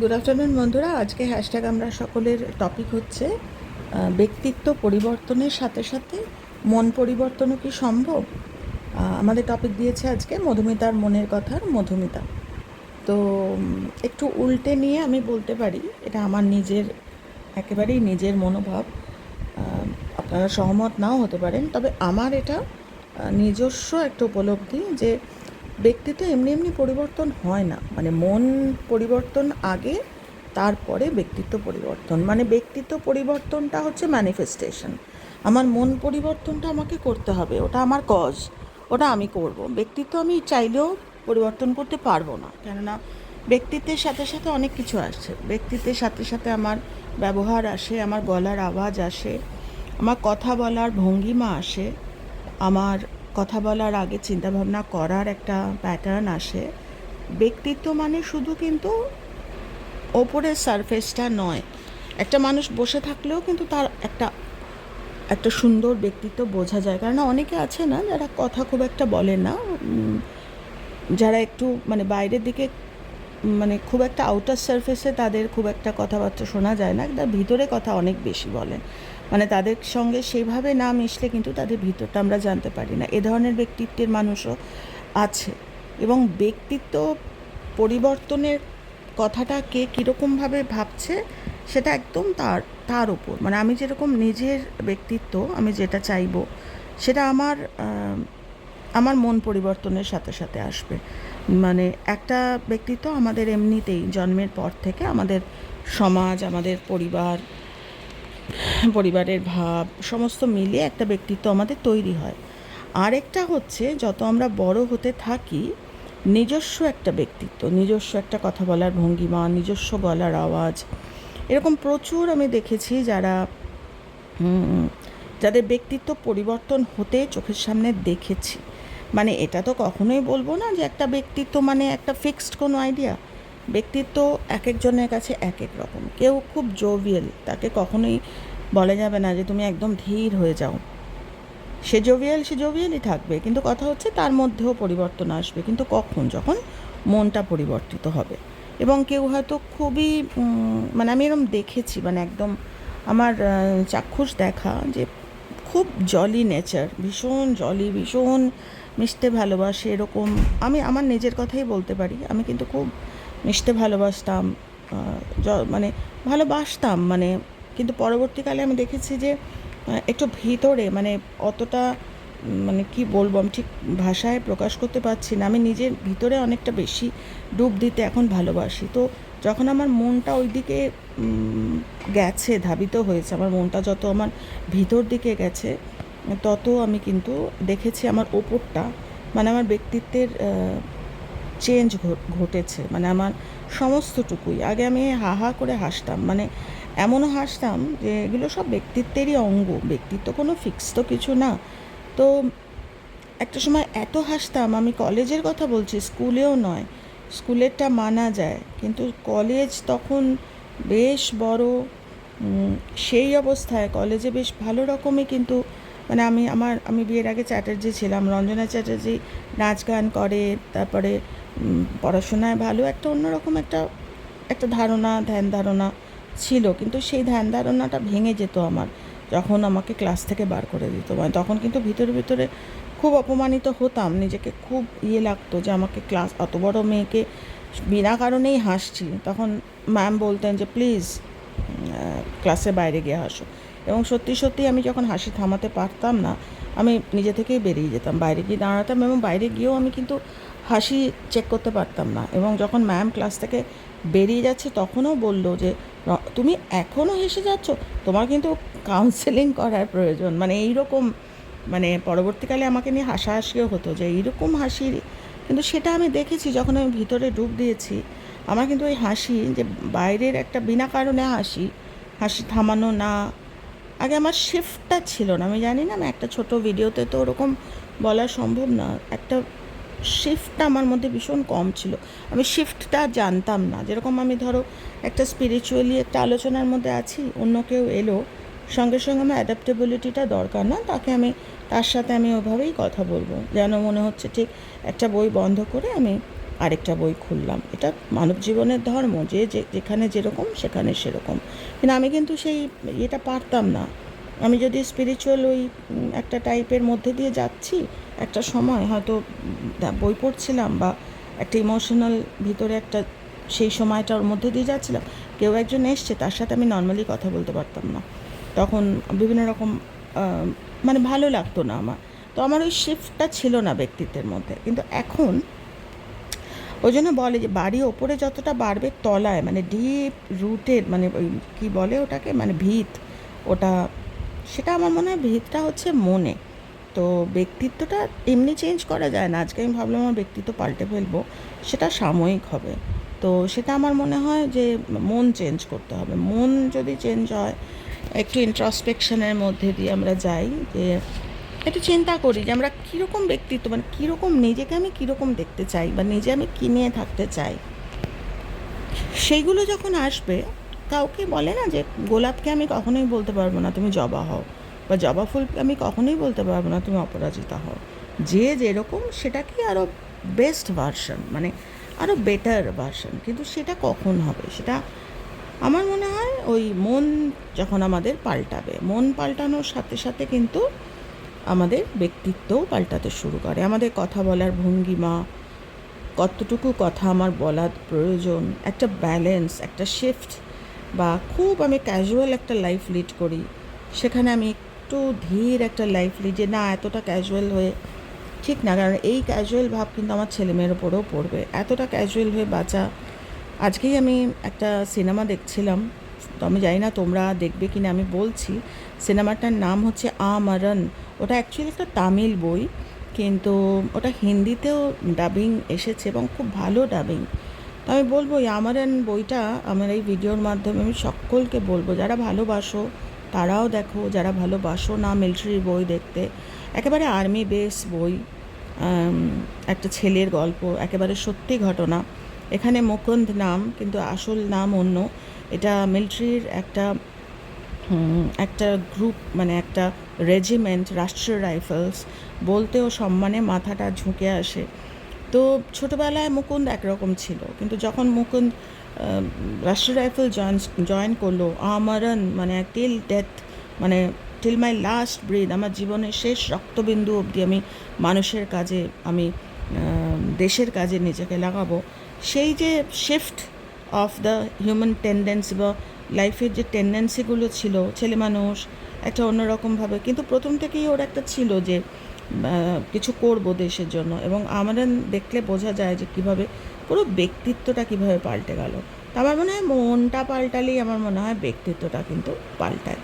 Good afternoon বন্ধুরা। আজকে hashtag আমরা সকলের টপিক হচ্ছে ব্যক্তিত্ব পরিবর্তনের সাথে সাথে মন পরিবর্তনও কি সম্ভব? আমাদের টপিক দিয়েছে আজকে মধুমিতার মনের কথার মধুমিতা। তো একটু উল্টে নিয়ে আমি বলতে পারি, এটা আমার নিজের, একেবারেই নিজের মনোভাব। আপনারা সহমত নাও হতে পারেন, তবে আমার এটা নিজস্ব একটা উপলব্ধি যে ব্যক্তিত্ব এমনি এমনি পরিবর্তন হয় না। মানে মন পরিবর্তন আগে, তারপরে ব্যক্তিত্ব পরিবর্তন। মানে ব্যক্তিত্ব পরিবর্তনটা হচ্ছে ম্যানিফেস্টেশন আমার মন পরিবর্তনটা আমাকে করতে হবে, ওটা আমার কজ ওটা আমি করব। ব্যক্তিত্ব আমি চাইলেও পরিবর্তন করতে পারব না। কেননা ব্যক্তিত্বের সাথে সাথে অনেক কিছু আসে ব্যক্তিত্বের সাথে সাথে আমার ব্যবহার আসে, আমার গলার আওয়াজ আসে, আমার কথা বলার ভঙ্গিমা আসে, আমার কথা বলার আগে চিন্তাভাবনা করার একটা প্যাটার্ন আসে। ব্যক্তিত্ব মানে শুধু কিন্তু ওপরের সারফেসটা নয়। একটা মানুষ বসে থাকলেও কিন্তু তার একটা একটা সুন্দর ব্যক্তিত্ব বোঝা যায়। কারণ অনেকে আছে না, যারা কথা খুব একটা বলে না যারা একটু মানে বাইরের দিকে মানে খুব একটা আউটার সারফেসে তাদের খুব একটা কথাবার্তা শোনা যায় না, তার ভিতরে কথা অনেক বেশি বলেন। মানে তাদের সঙ্গে সেইভাবে না মিশলে কিন্তু তাদের ভিতরটা আমরা জানতে পারি না। এ ধরনের ব্যক্তিত্বের মানুষও আছে। এবং ব্যক্তিত্ব পরিবর্তনের কথাটা কে কীরকমভাবে ভাবছে সেটা একদম তার তার ওপর মানে আমি যেরকম নিজের ব্যক্তিত্ব আমি যেটা চাইব সেটা আমার আমার মন পরিবর্তনের সাথে সাথে আসবে। মানে একটা ব্যক্তিত্ব আমাদের এমনিতেই জন্মের পর থেকে আমাদের সমাজ, আমাদের পরিবার পরিবারের ভাব, সমস্ত মিলিয়ে একটা ব্যক্তিত্ব আমাদের তৈরি হয়। আরেকটা হচ্ছে, যত আমরা বড় হতে থাকি, নিজস্ব একটা ব্যক্তিত্ব, নিজস্ব একটা কথা বলার ভঙ্গিমা, নিজস্ব গলার আওয়াজ, এরকম প্রচুর আমি দেখেছি যারা যাদের ব্যক্তিত্ব পরিবর্তন হতে চোখের সামনে দেখেছি। মানে এটা তো কখনোই বলব না যে একটা ব্যক্তিত্ব মানে একটা ফিক্সড কোনো আইডিয়া ব্যক্তিত্ব এক একজনের কাছে এক এক রকম কেউ খুব জোভিয়াল তাকে কখনোই বলা যাবে না যে তুমি একদম ধীর হয়ে যাও। সে জোভিয়াল সে জোভিয়ালই থাকবে, কিন্তু কথা হচ্ছে তার মধ্যেও পরিবর্তন আসবে, কিন্তু কখন? যখন মনটা পরিবর্তিত হবে। এবং কেউ হয়তো খুবই মানে আমি এরকম দেখেছি মানে একদম আমার চাক্ষুষ দেখা যে খুব জলি নেচার ভীষণ জলি ভীষণ মিশতে ভালোবাসে, এরকম। আমি, আমার নিজের কথাই বলতে পারি, আমি কিন্তু খুব মিশতে ভালোবাসতাম মানে ভালোবাসতাম মানে কিন্তু পরবর্তীকালে আমি দেখেছি যে একটু ভিতরে মানে অতটা মানে কি বলব আমি ঠিক ভাষায় প্রকাশ করতে পারছি না। আমি নিজের ভিতরে অনেকটা বেশি ডুব দিতে এখন ভালোবাসি। তো যখন আমার মনটা ওইদিকে উম, গেছে ধাবিত হয়েছে আমার মনটা যত আমার ভিতর দিকে গেছে তত আমি কিন্তু দেখেছি আমার ওপরটা মানে আমার ব্যক্তিত্বের চেঞ্জ ঘটেছে। মানে আমার সমস্তটুকুই। আগে আমি হা হা করে হাসতাম। মানে এমনও হাসতাম যে এগুলো সব ব্যক্তিত্বেরই অঙ্গ। ব্যক্তিত্ব কোনো ফিক্স তো কিছু না। তো একটা সময় এত হাসতাম, আমি কলেজের কথা বলছি, স্কুলেও নয়। স্কুলেরটা মানা যায়। কিন্তু কলেজ তখন বেশ বড় সেই অবস্থায়। কলেজে বেশ ভালো রকমই কিন্তু মানে আমি আমার, আমি বিয়ের আগে চ্যাটার্জি ছিলাম। রঞ্জনা চ্যাটার্জি নাচ গান করে, তারপরে পড়াশোনায় ভালো একটা অন্যরকম একটা একটা ধারণা, ধ্যান ধারণা ছিল। কিন্তু সেই ধ্যান ধারণাটা ভেঙে যেত আমার, যখন আমাকে ক্লাস থেকে বার করে দিত। মানে তখন কিন্তু ভিতরে ভিতরে খুব অপমানিত হতাম। নিজেকে খুব ইয়ে লাগতো যে আমাকে ক্লাস, অত বড় মেয়েকে বিনা কারণেই হাসছি। তখন ম্যাম বলতেন যে প্লিজ ক্লাসে বাইরে গিয়ে হাসো। এবং সত্যি সত্যি আমি যখন হাসি থামাতে পারতাম না, আমি নিজে থেকেই বেরিয়ে যেতাম। বাইরে গিয়ে দাঁড়াতাম এবং বাইরে গিয়েও আমি কিন্তু হাসি চেক করতে পারতাম না এবং যখন ম্যাম ক্লাস থেকে বেরিয়ে যাচ্ছে তখনও বলল যে তুমি এখনও হেসে যাচ্ছ? তোমার কিন্তু কাউন্সেলিং করার প্রয়োজন। মানে এইরকম মানে পরবর্তীকালে আমাকে নিয়ে হাসাহাসিও হতো যে, এইরকম হাসি? কিন্তু সেটা আমি দেখেছি যখন আমি ভিতরে ডুব দিয়েছি, আমার কিন্তু ওই হাসি যে, বাইরের একটা বিনা কারণে হাসি হাসি থামানো না, আগে আমার শিফটটা ছিল না। আমি জানি না আমি একটা ছোট ভিডিওতে তো ওরকম বলা সম্ভব না। একটা শিফটটা আমার মধ্যে ভীষণ কম ছিল। আমি শিফটটা জানতাম না। যেরকম আমি ধরো একটা স্পিরিচুয়ালি একটা আলোচনার মধ্যে আছি, অন্য কেউ এলো, সঙ্গে সঙ্গে আমার অ্যাডাপ্টেবিলিটিটা দরকার না, তাকে আমি, তার সাথে আমি ওভাবেই কথা বলব। যেন মনে হচ্ছে ঠিক একটা বই বন্ধ করে আমি আরেকটা বই খুললাম। এটা মানব জীবনের ধর্ম, যে যেখানে যেরকম সেখানে সেরকম। কিন্তু আমি কিন্তু সেই এটা পারতাম না। আমি যদি স্পিরিচুয়াল ওই একটা টাইপের মধ্যে দিয়ে যাচ্ছি একটা সময় হয়তো বই পড়ছিলাম বা একটা ইমোশনাল ভিতরে একটা সেই সময়টা ওর মধ্যে দিয়ে যাচ্ছিলাম। কেউ একজন এসছে, তার সাথে আমি নর্মালি কথা বলতে পারতাম না। তখন বিভিন্ন রকম মানে ভালো লাগতো না আমার। তো আমার ওই শিফটটা ছিল না ব্যক্তিত্বের মধ্যে। কিন্তু এখন ওই জন্য বলে যে বাড়ি ওপরে যতটা বাড়বে তলায় মানে ডিপ রুটেড মানে ওই কী বলে ওটাকে? মানে ভিত, ওটা, সেটা আমার মনে হয় ভিতটা হচ্ছে মনে। তো ব্যক্তিত্বটা এমনি চেঞ্জ করা যায় না। আজকে আমি ভাবলাম আমার ব্যক্তিত্ব পাল্টে ফেলব, সেটা সাময়িক হবে। তো সেটা আমার মনে হয় যে মন চেঞ্জ করতে হবে। মন যদি চেঞ্জ হয়, একটু ইন্ট্রসপেকশনের মধ্যে দিয়ে আমরা যাই যে একটু চিন্তা করি যে আমরা কীরকম ব্যক্তিত্ব মানে কীরকম নিজেকে আমি কীরকম দেখতে চাই বা নিজে আমি কী নিয়ে থাকতে চাই। সেইগুলো যখন আসবে, কাউকে বলে না যে গোলাপকে আমি কখনোই বলতে পারব না, তুমি জবা হও। বা জবা ফুল আমি কখনোই বলতে পারব না তুমি অপরাজিতা হও। যে যেরকম সেটাকে আরও বেস্ট ভার্সন মানে আরও বেটার ভার্সন কিন্তু সেটা কখন হবে? সেটা আমার মনে হয় ওই মন যখন আমাদের পাল্টাবে, মন পাল্টানোর সাথে সাথে কিন্তু আমাদের ব্যক্তিত্বও পাল্টাতে শুরু করে। আমাদের কথা বলার ভঙ্গিমা, কতটুকু কথা আমার বলার প্রয়োজন, একটা ব্যালেন্স একটা শিফট বা খুব আমি ক্যাজুয়াল একটা লাইফ লিড করি, সেখানে আমি একটু ধীর একটা লাইফ লিড যে না, এতটা ক্যাজুয়াল হয়ে ঠিক না, কারণ এই ক্যাজুয়াল ভাব কিন্তু আমার ছেলেমেয়ের ওপরেও পড়বে। এতটা ক্যাজুয়াল হয়ে বাঁচা। আজকেই আমি একটা সিনেমা দেখছিলাম। তো আমি জানি না তোমরা দেখবে কি না আমি বলছি সিনেমাটার নাম হচ্ছে আমরন ওটা অ্যাকচুয়ালি একটা তামিল বই, কিন্তু ওটা হিন্দিতেও ডাবিং এসেছে এবং খুব ভালো ডাবিং তো আমি বলব, এই আমারন বইটা আমার এই ভিডিওর মাধ্যমে আমি সকলকে বলব, যারা ভালোবাসো তারাও দেখো যারা ভালোবাসো না মিলিটারি বই দেখতে, একেবারে আর্মি বেস বই একটা ছেলের গল্প, একেবারে সত্যি ঘটনা। এখানে মুকুন্দ নাম, কিন্তু আসল নাম অন্য। এটা মিলিটারির একটা একটা গ্রুপ মানে একটা রেজিমেন্ট রাষ্ট্রীয় রাইফেলস বলতেও সম্মানে মাথাটা ঝুঁকে আসে। তো ছোটোবেলায় মুকুন্দ একরকম ছিল, কিন্তু যখন মুকুন্দ আহ, রাষ্ট্রীয় রাইফেল জয়েন জয়েন করল। আমরন মানে টিল ডেথ মানে টিল মাই লাস্ট ব্রিথ আমার জীবনের শেষ রক্তবিন্দু অবধি আমি মানুষের কাজে আমি দেশের কাজে নিজেকে লাগাবো। সেই যে shift of the human tendency বা লাইফের যে টেন্ডেন্সিগুলো ছিল ছেলে মানুষ একটা অন্যরকমভাবে কিন্তু প্রথম থেকেই ওর একটা ছিল যে কিছু করব দেশের জন্য। এবং আমাদের দেখলে বোঝা যায় যে কীভাবে পুরো ব্যক্তিত্বটা কীভাবে পাল্টে গেল? তা আমার মনে হয় মনটা পাল্টালেই আমার মনে হয় ব্যক্তিত্বটা কিন্তু পাল্টায়।